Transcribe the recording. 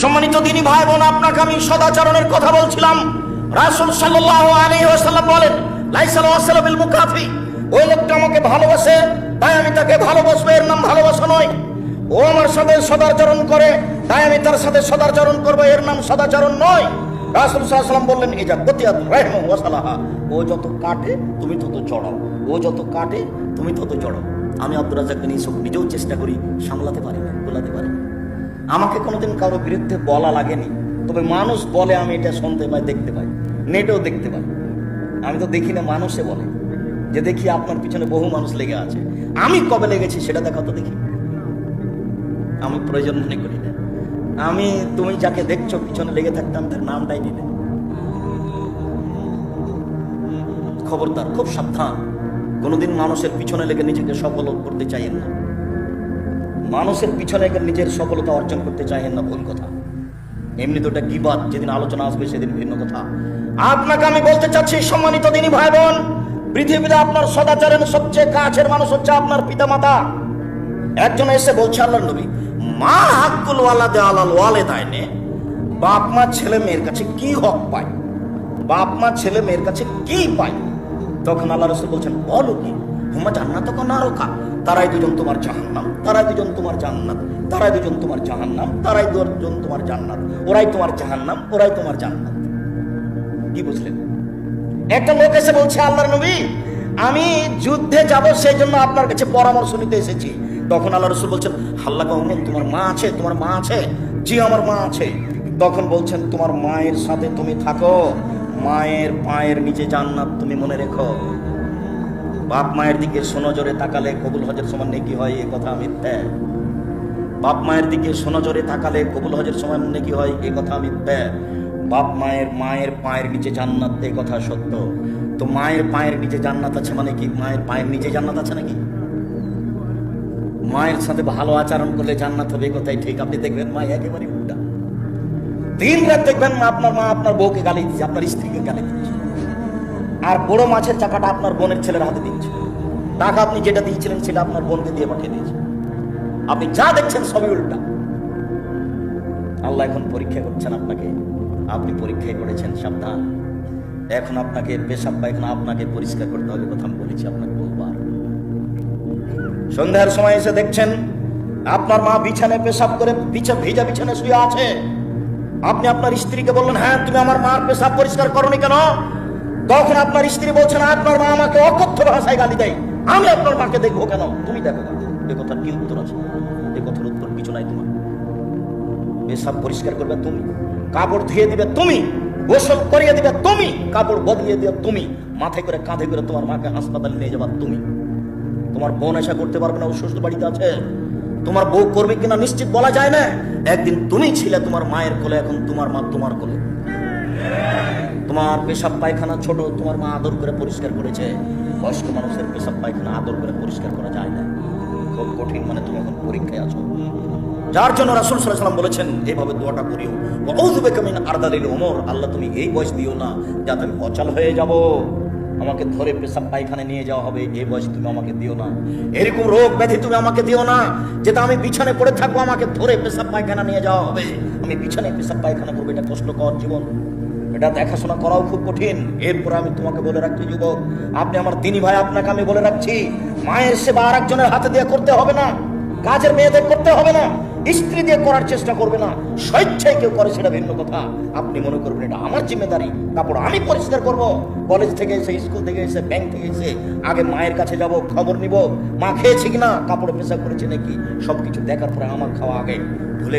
সম্মানিত দিনী ভাই বোন, আপনাকে আমি সদাচরণের কথা বলছিলাম। রাসূল সাল্লাল্লাহু আলাইহি ওয়াসাল্লাম বলেন, লাইসাল ওয়াসালা বিল মুকাফি। ওই লোকটা আমাকে ভালোবাসে, তাই আমি তাকে ভালোবাসবো, এর নাম ভালোবাসা নয়। ও আমার সাথে সদাচরণ করে, তাই আমি তার সাথে সদাচরণ করব, এর নাম সদাচরণ নয়। রাসূল সাল্লাল্লাহু বললেন, এই যা গতিয়াত রাহমু ওয়াসালাহা ও যত কাটে, তুমি তত চড়াও। ও যত কাটে, তুমি তত চড়াও। আমি আব্দুর রাজাক ইউসুফ নিজেও চেষ্টা করি সামলাতে পারি না, গোলাতে পারি না। আমাকে কোনোদিন কারোর বিরুদ্ধে বলা লাগেনি। তবে মানুষ বলে, আমি এটা শুনতে পাই, দেখতে পাই। নেটেও দেখতে পাই। আমি তো দেখি না, মানুষে বলে। যে দেখি আপনার পিছনে বহু মানুষ লেগে আছে। আমি কবে লেগেছি সেটা দেখা তো দেখি। আমি প্রয়োজন মনে করি না। আমি, তুমি যাকে দেখছ, পিছনে লেগে থাকতাম, তার নামটাই নিলে। খবরদার, খুব সাবধান। কোনোদিন মানুষের পিছনে লেগে নিজেকে সফল করতে চাইেন না। মানুষের পিছনে নিজের সফলতা অর্জন করতে চাইেন না ভুল কথা। এমনি তো এটা গিবাদ যেদিন আলোচনা আসবে সেদিন ভিন্ন কথা। আপনাকে আমি বলতে চাচ্ছি, সম্মানিত দিনী ভাই বোন পৃথিবীতে আপনার সদাচারের সবচেয়ে কাছের মানুষ হচ্ছে আপনার পিতা মাতা একজন এসে বলছে আল্লাহ নবী, মা হাক্কুল ওয়ালাদে আলাল ওয়ালে দায়নে বাপ, মা, ছেলে, মেয়ের কাছে কি হক পায়? বাপ, মা, ছেলে, মেয়ের কাছে কি পায়? তখন আল্লাহ রসুল বলছেন, বলো কি? হুমা জান্নাত না রোকা তারাই দুজন তোমার জাহান্নাম, তারাই দুজন তোমার জান্নাত, তারাই দুজন তোমার জাহান্নাম, তারাই দুজন তোমার জান্নাত। ওরাই তোমার জাহান্নাম, ওরাই তোমার জান্নাত। কি বুঝলেন? একটা লোক এসে বলছে, আল্লাহর নবী, আমি যুদ্ধে যাব সেই জন্য আপনার কাছে পরামর্শ নিতে এসেছি। তখন আল্লাহ রসুল বলছেন, হাল্লা কহমেন তোমার মা আছে, তোমার মা আছে? জি, আমার মা আছে। তখন বলছেন, তোমার মায়ের সাথে তুমি থাকো, মায়ের পায়ের নিচে জান্নাত তুমি মনে রেখো। বাপ মায়ের দিকে সোনজরে তাকালে কবুল হজের সমান নেকি হয়, এ কথা মিথ্যা। বাপ মায়ের দিকে সোনজরে তাকালে কবুল হজের সময় নেকি হয়, এ কথা মিথ্যা। বাপ মায়ের মায়ের পায়ের নিচে জান্নাত, এ কথা সত্য। তো মায়ের পায়ের নিচে জান্নাত আছে মানে কি? মায়ের পায়ের নিচে জান্নাত আছে নাকি? মায়ের সাথে ভালো আচরণ করলে জান্নাত হবে কথাই ঠিক। আপনি দেখবেন মা একেবারে উল্টা। দিন রাত দেখবেন আপনার মা আপনার বউকে গালি দিচ্ছে, আপনার স্ত্রীকে গালি দিচ্ছে। আর বড় মাছের চাকাটা আপনার বোনের ছেলের হাতে দিচ্ছে টাকা আপনি যেটা দিয়েছিলেন সেটা আপনার বোনকে দিয়ে পাঠিয়ে দিয়েছে। আপনি যা দেখছেন সবই উল্টা। আল্লাহ এখন পরীক্ষা করছেন আপনাকে। আপনি পরীক্ষায় করেছেন সাবধান। এখন আপনাকে পেশাব পায়খানা আপনাকে পরিষ্কার করতে হবে, কথা আমি বলেছি আপনাকে বহুবার। সন্ধ্যার সময় এসে দেখছেন, আপনার মা বিছানায় পেশাব করে বিছা ভিজা বিছানায় শুয়ে আছে। আপনি আপনার স্ত্রীকে বললেন হ্যাঁ তুমি আমার মার পেশাব পরিষ্কার করনি কেন? তখন আপনার স্ত্রী বলছেন, আপনার মা আমাকে অকথ্য ভাষায় গালি দেয়। আমি আপনার মাকে দেখব কেন? তুমি দেখো এ কথার কি উত্তর আছে? এ কথার উত্তর কিছু নাই তোমার। পেশাব পরিষ্কার করবে তুমি। কাপড় ধুয়ে দিবে তুমি। গোসল করিয়ে দিবে তুমি। কাপড় বদলিয়ে দিবে তুমি। মাথায় করে কাঁধে করে তোমার মাকে হাসপাতালে নিয়ে যাবার তুমি। তোমার বোন আশা করতে পারবে না, ও শ্বশুর বাড়িতে আছে। তোমার বউ করবে কিনা নিশ্চিত বলা যায় না। একদিন তুমি ছিলে তোমার মায়ের কোলে, এখন তোমার মা তোমার কোলে। তোমার পেশাব পায়খানা ছোট, তোমার মা আদর করে পরিষ্কার করেছে। বয়স্ক মানুষের পেশাব পায়খানা আদর করে পরিষ্কার করা যায় না। খুব কঠিন মানে তুমি এখন পরীক্ষায় আছো। যার জন্য রাসুল সাল্লাম বলেছেন এইভাবে দোয়াটা করিও। ঔজুবে কামিন আর্দালিল ওমর আল্লাহ, তুমি এই বয়স দিও না, যাতে আমি অচল হয়ে যাব। আমাকে ধরে পেশাব পায়খানে নিয়ে যাওয়া হবে, এই বয়স তুমি আমাকে দিও না। এরকম রোগ ব্যাধি তুমি আমাকে দিও না, যেটা আমি বিছানে পড়ে থাকব, আমাকে ধরে পেশাব পায়খানা নিয়ে যাওয়া হবে। আমি বিছানায় পেশাব পায়খানা করব, এটা কষ্টকর জীবন। এটা দেখাশোনা করাও খুব কঠিন। এরপর আমি তোমাকে বলে রাখছি, যুবক, আপনি আমার তিনি ভাই, আপনাকে আমি বলে রাখছি, মায়ের সেবা আর একজনের হাতে দিয়ে করতে হবে না, কাজের মেয়েদের করতে হবে না, স্ত্রী দিয়ে করার চেষ্টা করবে না, স্বেচ্ছায় কেউ করে সেটা ভিন্ন কথা। আপনি মনে করবেন এটা আমার জিম্মেদারি কাপড় আমি পরিষ্কার করব। কলেজ থেকে এসে, স্কুল থেকে এসে, ব্যাংক থেকে এসে, আগে মায়ের কাছে যাব, খবর নিব, মা খেয়েছি কিনা, কাপড় পেশা করেছে নাকি, সবকিছু দেখার পরে আমার খাওয়া আগে ভুলে